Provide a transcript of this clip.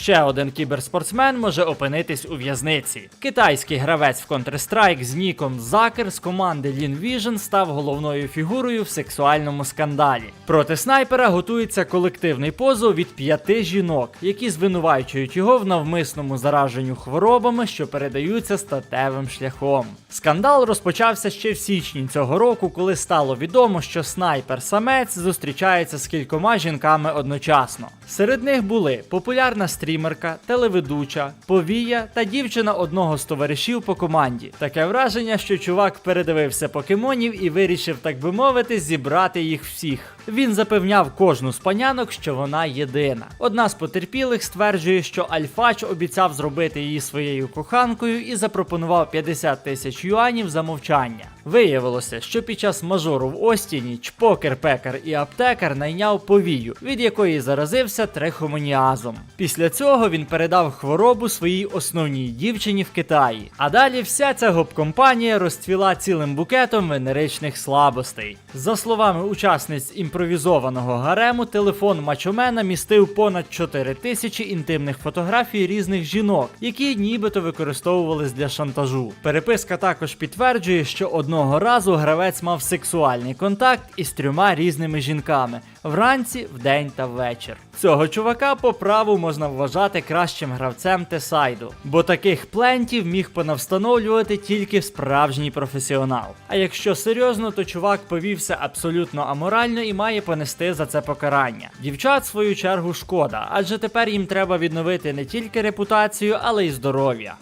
ще один кіберспортсмен може опинитись у в'язниці. Китайський гравець в Counter-Strike з ніком Закер з команди Lean Vision став головною фігурою в сексуальному скандалі. Проти снайпера готується колективний позов від п'яти жінок, які звинувачують його в навмисному зараженню хворобами, що передаються статевим шляхом. Скандал розпочався ще в січні цього року, коли стало відомо, що снайпер-самець зустрічається з кількома жінками одночасно. Серед них були популярна стрімерка, телеведуча, повія та дівчина одного з товаришів по команді. Таке враження, що чувак передивився покемонів і вирішив, так би мовити, зібрати їх всіх. Він запевняв кожну з панянок, що вона єдина. Одна з потерпілих стверджує, що Альфач обіцяв зробити її своєю коханкою і запропонував 50 тисяч юанів за мовчання. Виявилося, що під час мажору в Остіні чпокер, пекар і аптекар найняв повію, від якої заразився трихомоніазом. Після цього він передав хворобу своїй основній дівчині в Китаї. А далі вся ця гоп-компанія розцвіла цілим букетом венеричних слабостей. За словами учасниць імпровізованого гарему, телефон мачомена містив понад 4 тисячі інтимних фотографій різних жінок, які нібито використовувались для шантажу. Переписка також підтверджує, що одного разу гравець мав сексуальний контакт із трьома різними жінками вранці, вдень та ввечір. Цього чувака по праву можна вважати кращим гравцем Тесайду, бо таких плентів міг понавстановлювати тільки справжній професіонал. А якщо серйозно, то чувак повівся абсолютно аморально і має понести за це покарання. Дівчат, в свою чергу, шкода, адже тепер їм треба відновити не тільки репутацію, але й здоров'я.